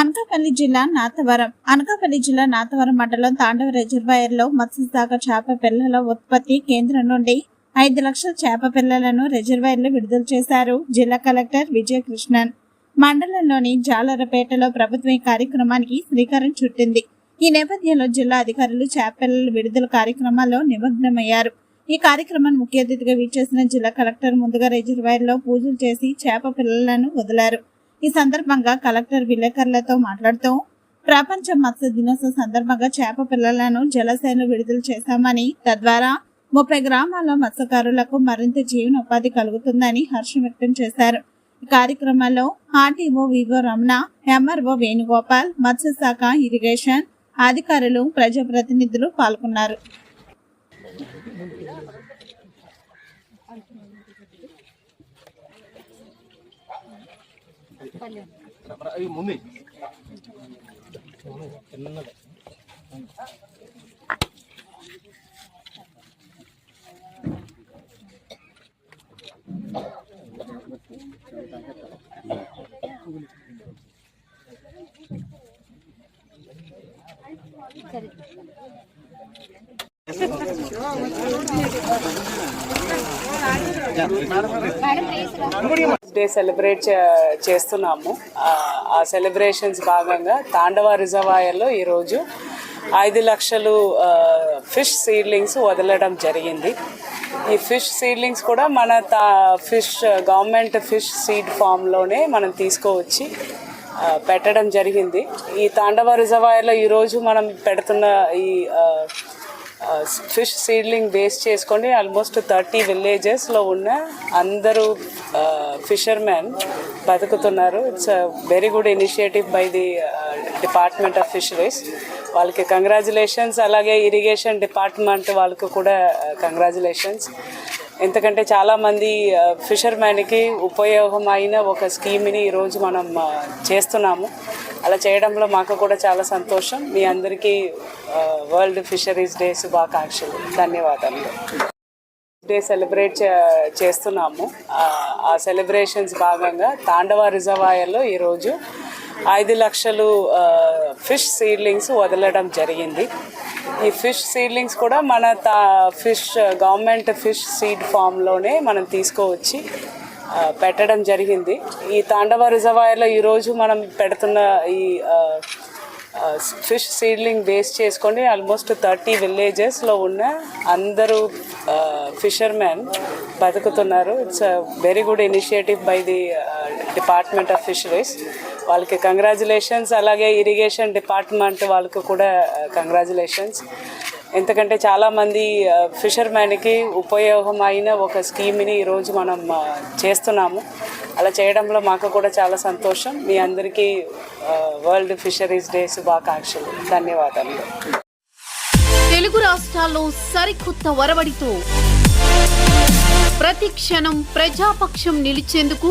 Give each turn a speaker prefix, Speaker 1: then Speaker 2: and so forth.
Speaker 1: అనకాపల్లి జిల్లా నాతవరం. అనకాపల్లి జిల్లా నాతవరం మండలం తాండవ రిజర్వాయర్లో మత్స్యశాఖ చేప పిల్లల ఉత్పత్తి కేంద్రం నుండి ఐదు లక్షల చేప పిల్లలను రిజర్వాయర్లో విడుదల చేశారు జిల్లా కలెక్టర్ విజయకృష్ణన్. మండలంలోని జాలరపేటలో ప్రభుత్వం ఈ కార్యక్రమానికి శ్రీకారం చుట్టింది. ఈ నేపథ్యంలో జిల్లా అధికారులు చేప పిల్లల విడుదల కార్యక్రమాల్లో నిమగ్నమయ్యారు. ఈ కార్యక్రమాన్ని ముఖ్య అతిథిగా వీచేసిన జిల్లా కలెక్టర్ ముందుగా రిజర్వాయర్లో పూజలు చేసి చేప పిల్లలను వదిలారు. ఈ సందర్భంగా కలెక్టర్ విలేకరులతో మాట్లాడుతూ ప్రపంచ మత్స్య దినోత్సవ సందర్భంగా చేప పిల్లలను జలాశయంలో విడుదల చేశామని తద్వారా ముప్పై గ్రామాల మత్స్యకారులకు మరింత జీవనోపాధి కలుగుతుందని హర్షం వ్యక్తం చేశారు. ఈ కార్యక్రమంలో ఆర్టీఓ వివో రమణ ఎంఆర్ఓ వేణుగోపాల్ మత్స్యశాఖ ఇరిగేషన్ అధికారులు ప్రజాప్రతినిధులు పాల్గొన్నారు.
Speaker 2: అవి ముందు.
Speaker 3: డే సెలబ్రేట్ చే- చేస్తున్నాము. ఆ- సెలబ్రేషన్స్ భాగంగా తాండవ రిజర్వాయర్లో ఈరోజు ఐదు లక్షలు ఫిష్ సీడ్లింగ్స్ వదలడం జరిగింది. ఈ ఫిష్ సీడ్లింగ్స్ కూడా మన తా ఫిష్ గవర్నమెంట్ ఫిష్ సీడ్ ఫామ్లోనే మనం తీసుకువచ్చి పెట్టడం జరిగింది. ఈ తాండవ రిజర్వాయర్లో ఈరోజు మనం పెడుతున్న ఈ ఫిష్ సీడ్లింగ్ బేస్ చేసుకొని ఆల్మోస్ట్ థర్టీ విలేజెస్లో ఉన్న అందరూ ఫిషర్మెన్ బతుకుతున్నారు. It's very good initiative by the department of fisheries వాళ్ళకి కంగ్రాచులేషన్స్ అలాగే ఇరిగేషన్ డిపార్ట్మెంట్ వాళ్ళకు కూడా కంగ్రాచులేషన్స్ ఎందుకంటే చాలామంది ఫిషర్మ్యాన్కి ఉపయోగమైన ఒక స్కీమ్ని ఈరోజు మనం చేస్తున్నాము. అలా చేయడంలో మాకు కూడా చాలా సంతోషం. మీ అందరికీ వరల్డ్ ఫిషరీస్ డే శుభాకాంక్షలు. ధన్యవాదాలు డే సెలబ్రేట్ చే- చేస్తున్నాము. ఆ సెలబ్రేషన్స్ భాగంగా తాండవ రిజర్వాయర్లో ఈరోజు ఐదు లక్షలు ఫిష్ సీడ్లింగ్స్ వదలడం జరిగింది. ఈ ఫిష్ సీడ్లింగ్స్ కూడా మన తా ఫిష్ గవర్నమెంట్ ఫిష్ సీడ్ ఫామ్లోనే మనం తీసుకోవచ్చి పెట్టడం జరిగింది. ఈ తాండవ రిజర్వాయర్లో ఈరోజు మనం పెడుతున్న ఈ ఫిష్ సీడ్లింగ్ బేస్ చేసుకొని ఆల్మోస్ట్ థర్టీ విలేజెస్లో ఉన్న అందరూ ఫిషర్మెన్ బతుకుతున్నారు. It's very good initiative by the department of fisheries. వాళ్ళకి కంగ్రాచులేషన్స్ అలాగే ఇరిగేషన్ డిపార్ట్మెంట్ వాళ్ళకు కూడా uh, కంగ్రాచులేషన్స్ ఎందుకంటే చాలామంది uh, ఫిషర్మ్యాన్కి ఉపయోగమైన ఒక స్కీమ్ని ఈరోజు మనం uh, చేస్తున్నాము. అలా చేయడంలో మాకు కూడా చాలా సంతోషం. మీ అందరికీ వరల్డ్ ఫిషరీస్ డే శుభాకాంక్షలు. ధన్యవాదాలు
Speaker 4: తెలుగు రాష్ట్రాల్లో సరికొత్త వరవడితో ప్రతి క్షణం ప్రజాపక్షం నిలిచేందుకు